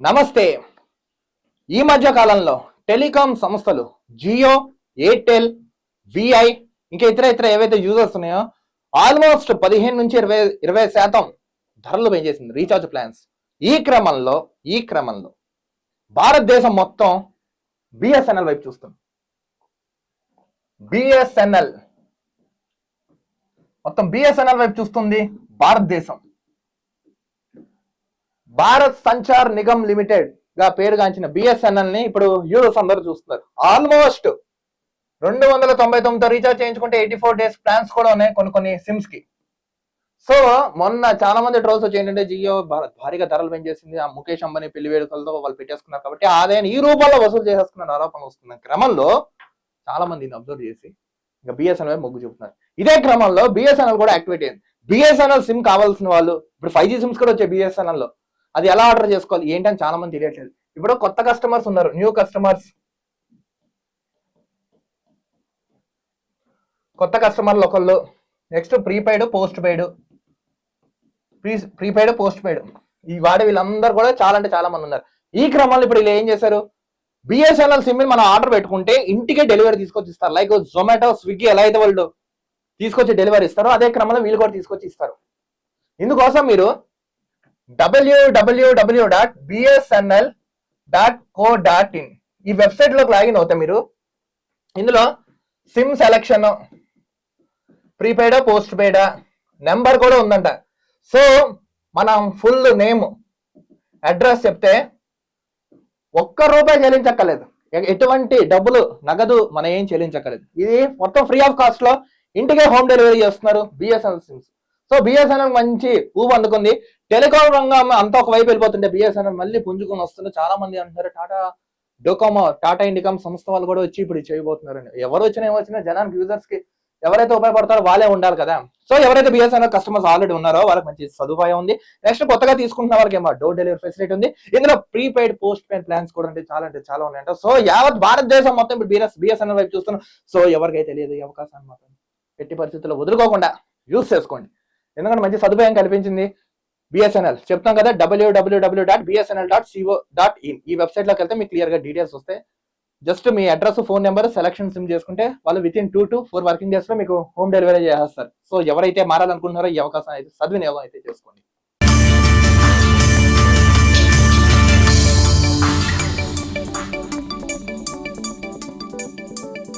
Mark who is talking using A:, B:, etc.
A: నమస్తే. ఈ మధ్య కాలంలో టెలికాం సంస్థలు జియో ఎయిర్టెల్ విఐ ఇంకా ఇతర ఇతర ఏవైతే యూజర్స్ ఉన్నాయో ఆల్మోస్ట్ పదిహేను నుంచి ఇరవై ఇరవై శాతం ధరలు పెంచేసింది రీఛార్జ్ ప్లాన్స్ ఈ క్రమంలో ఈ క్రమంలో భారతదేశం మొత్తం బిఎస్ఎన్ఎల్ వైపు చూస్తుంది బిఎస్ఎన్ఎల్ మొత్తం బిఎస్ఎన్ఎల్ వైపు చూస్తుంది భారతదేశం. భారత్ సంచార్ నిగమ్ లిమిటెడ్గా పేరుగాంచిన బిఎస్ఎన్ఎల్ని ఇప్పుడు యూజర్స్ అందరూ చూస్తున్నారు. ఆల్మోస్ట్ రెండు వందల తొంభై తొమ్మిది రీఛార్జ్ చేయించుకుంటే ఎయిటీ ఫోర్ డేస్ ప్లాన్స్ కూడా ఉన్నాయి కొన్ని కొన్ని సిమ్స్కి. సో మొన్న చాలా మంది ట్రోల్స్ వచ్చి ఏంటంటే జియో భారీగా ధరలు పెంచేసింది. ఆ ముఖేష్ అంబానీ పెళ్ళి వేడుకలతో వాళ్ళు పెట్టేసుకున్నారు కాబట్టి ఆదాయాన్ని ఈ రూపంలో వసూలు చేసేసుకున్న ఆరోపణలు వస్తున్న క్రమంలో చాలా మంది అబ్జర్వ్ చేసి ఇంకా బిఎస్ఎన్ఎల్ మొగ్గు చూపుతున్నారు. ఇదే క్రమంలో బిఎస్ఎన్ఎల్ కూడా యాక్టివేట్ అయింది. బిఎస్ఎన్ఎల్ సిమ్ కావాల్సిన వాళ్ళు ఇప్పుడు ఫైవ్ జీ సిమ్స్ కూడా వచ్చాయి బిఎస్ఎన్ఎల్లో. అది ఎలా ఆర్డర్ చేసుకోవాలి? ఏంటని చాలా మంది తెలియట్లేదు. ఇప్పుడు కొత్త కస్టమర్స్ ఉన్నారు. న్యూ కస్టమర్స్ కొత్త కస్టమర్లు ఒకళ్ళు. Next prepaid postpaid pre prepaid postpaid ఈ వాడే వీళ్ళందరూ కూడా చాలా అంటే చాలా మంది ఉన్నారు. ఈ క్రమంలో ఇప్పుడు వీళ్ళు ఏం చేశారు? బిఎస్ఎన్ఎల్ సిమ్ మనం ఆర్డర్ పెట్టుకుంటే ఇంటికే డెలివరీ తీసుకొచ్చి ఇస్తారు. లైక్ జొమాటో స్విగ్గీ ఎలా అయితే వాళ్ళు తీసుకొచ్చి డెలివరీ ఇస్తారో అదే క్రమంలో వీళ్ళు కూడా తీసుకొచ్చి ఇస్తారు. ఇందుకోసం మీరు W W W dot BSNL dot co dot in ఈ వెబ్సైట్లోకి లాగిన్ అవుతాయి మీరు ఇందులో సిమ్ సెలక్షన్ ప్రీపెయిడా పోస్ట్ పెయిడా నెంబర్ కూడా ఉందంట. సో మనం ఫుల్ నేమ్ అడ్రస్ చెప్తే ఒక్క రూపాయి చెల్లించక్కర్లేదు. ఎటువంటి డబ్బులు నగదు మనం ఏం చెల్లించక్కర్లేదు. ఇది మొత్తం ఫ్రీ ఆఫ్ కాస్ట్లో ఇంటికే హోమ్ డెలివరీ చేస్తున్నారు బిఎస్ఎన్ఎల్ సిమ్స్. సో బిఎస్ఎన్ఎల్ మంచి ఊపు అందుకుంది. టెలికాం రంగం అంతా ఒక వైపు వెళ్ళిపోతుంటే బిఎస్ఎన్ఎల్ మళ్ళీ పుంజుకొని వస్తుంది చాలా మంది అంటున్నారు టాటా డోకామో టాటా ఇండికామ్ సంస్థ వాళ్ళు కూడా వచ్చి ఇప్పుడు చేయబోతున్నారని. ఎవరు వచ్చినా ఏమొచ్చినా జనానికి యూజర్స్కి ఎవరైతే ఉపయోగపడతారో వాళ్ళే ఉండాలి కదా. సో ఎవరైతే బిఎస్ఎన్ఎల్ కస్టమర్స్ ఆల్రెడీ ఉన్నారో వాళ్ళకి మంచి సదుపాయం ఉంది. నెక్స్ట్ కొత్తగా తీసుకుంటున్న వాళ్ళకి ఏమో డోర్ డెలివరీ ఫెసిలిటీ ఉంది. ఇందులో ప్రీపెయిడ్ పోస్ట్ పెయిడ్ ప్లాన్స్ కూడా అంటే చాలా అంటే చాలా ఉన్నాయంట. సో యావత్ భారతదేశం మొత్తం ఇప్పుడు బిఎస్ బిఎస్ఎన్ఎల్ వైపు చూస్తున్నాం. సో ఎవరికైతే తెలియదు ఈ అవకాశాన్ని మాత్రం ఎట్టి పరిస్థితుల్లో వదులుకోకుండా యూస్ చేసుకోండి. ఎందుకంటే మంచి సదుపాయం కల్పించింది బిఎస్ఎన్ఎల్ చెప్తాం కదా W W W dot BSNL dot C O dot in వెబ్సైట్లోకి వెళ్తే మీకు క్లియర్గా డీటెయిల్స్ వస్తాయి. జస్ట్ మీ address phone number selection SIM చేసుకుంటే వాళ్ళు within two to four working డేస్లో మీకు హోమ్ డెలివరీ చేస్తారు సో ఎవరైతే మారాలనుకుంటున్నారో ఈ అవకాశం అయితే సద్వినియోగం అయితే చేసుకోండి.